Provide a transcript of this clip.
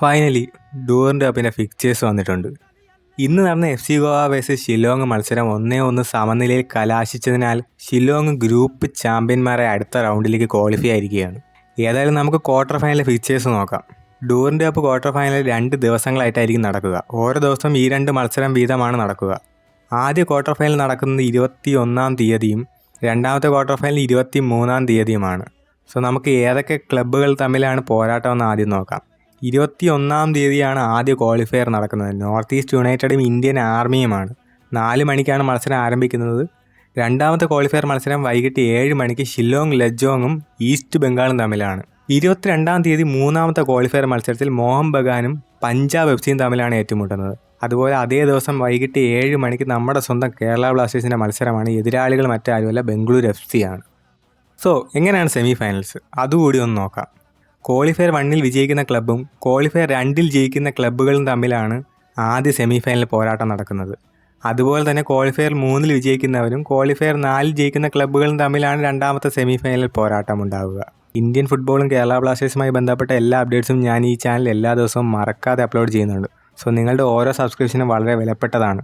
Finally ഡൂറിന്റെ പിന്നെ fixtures വന്നിട്ടുണ്ട്. ഇന്ന് നടന്ന F C Goa versus Shillong മത്സരം ഒന്നേ ഒന്ന് സമനിലയിൽ കലാശിച്ചതിനാൽ ഷില്ലോങ് ഗ്രൂപ്പ് ചാമ്പ്യന്മാരെ അടുത്ത റൗണ്ടിലേക്ക് ക്വാളിഫൈ ആയിരിക്കുകയാണ്. ഏതായാലും നമുക്ക് ക്വാർട്ടർ ഫൈനൽ ഫിക്ചേഴ്സ് നോക്കാം. ഡൂറിന്റെ കപ്പ് ക്വാർട്ടർ ഫൈനൽ രണ്ട് ദിവസങ്ങളായിട്ടായിരിക്കും നടക്കുക. ഓരോ ദിവസവും ഈ രണ്ട് മത്സരം വീതമാണ് നടക്കുക. ആദ്യ ക്വാർട്ടർ ഫൈനൽ നടക്കുന്നത് ഇരുപത്തി ഒന്നാം തീയതിയും രണ്ടാമത്തെ ക്വാർട്ടർ ഫൈനൽ ഇരുപത്തി മൂന്നാം തീയതിയുമാണ്. സോ നമുക്ക് ഏതൊക്കെ ക്ലബ്ബുകൾ തമ്മിലാണ് പോരാട്ടമെന്ന് ആദ്യം നോക്കാം. ഇരുപത്തി ഒന്നാം തീയതിയാണ് ആദ്യ ക്വാളിഫയർ നടക്കുന്നത്. നോർത്ത് ഈസ്റ്റ് യുണൈറ്റഡും ഇന്ത്യൻ ആർമിയുമാണ് നാല് മണിക്കാണ് മത്സരം ആരംഭിക്കുന്നത്. രണ്ടാമത്തെ ക്വാളിഫയർ മത്സരം വൈകിട്ട് ഏഴ് മണിക്ക് ഷില്ലോങ് ലജോങ്ങും ഈസ്റ്റ് ബംഗാളും തമ്മിലാണ്. ഇരുപത്തിരണ്ടാം തീയതി മൂന്നാമത്തെ ക്വാളിഫയർ മത്സരത്തിൽ മോഹൻ ബഗാനും പഞ്ചാബ് എഫ് സിയും തമ്മിലാണ് ഏറ്റുമുട്ടുന്നത്. അതുപോലെ അതേ ദിവസം വൈകിട്ട് ഏഴ് മണിക്ക് നമ്മുടെ സ്വന്തം കേരള ബ്ലാസ്റ്റേഴ്സിന്റെ മത്സരമാണ്. എതിരാളികൾ മറ്റാരുമല്ല ബംഗളൂരു എഫ് സി ആണ് സോ എങ്ങനെയാണ് സെമി ഫൈനൽസ് അതുകൂടി ഒന്ന് നോക്കാം. ക്വാളിഫയർ വണ്ണിൽ വിജയിക്കുന്ന ക്ലബ്ബും ക്വാളിഫയർ രണ്ടിൽ ജയിക്കുന്ന ക്ലബ്ബുകളും തമ്മിലാണ് ആദ്യ സെമി ഫൈനൽ പോരാട്ടം നടക്കുന്നത്. അതുപോലെ തന്നെ ക്വാളിഫയർ മൂന്നിൽ വിജയിക്കുന്നവരും ക്വാളിഫയർ നാലിൽ ജയിക്കുന്ന ക്ലബ്ബുകളും തമ്മിലാണ് രണ്ടാമത്തെ സെമി ഫൈനൽ പോരാട്ടം ഉണ്ടാവുക. ഇന്ത്യൻ ഫുട്ബോളും കേരള ബ്ലാസ്റ്റേഴ്സുമായി ബന്ധപ്പെട്ട എല്ലാ അപ്ഡേറ്റ്സും ഞാൻ ഈ ചാനൽ എല്ലാ ദിവസവും മറക്കാതെ അപ്ലോഡ് ചെയ്യുന്നുണ്ട്. സോ നിങ്ങളുടെ ഓരോ സബ്സ്ക്രിപ്ഷനും വളരെ വിലപ്പെട്ടതാണ്.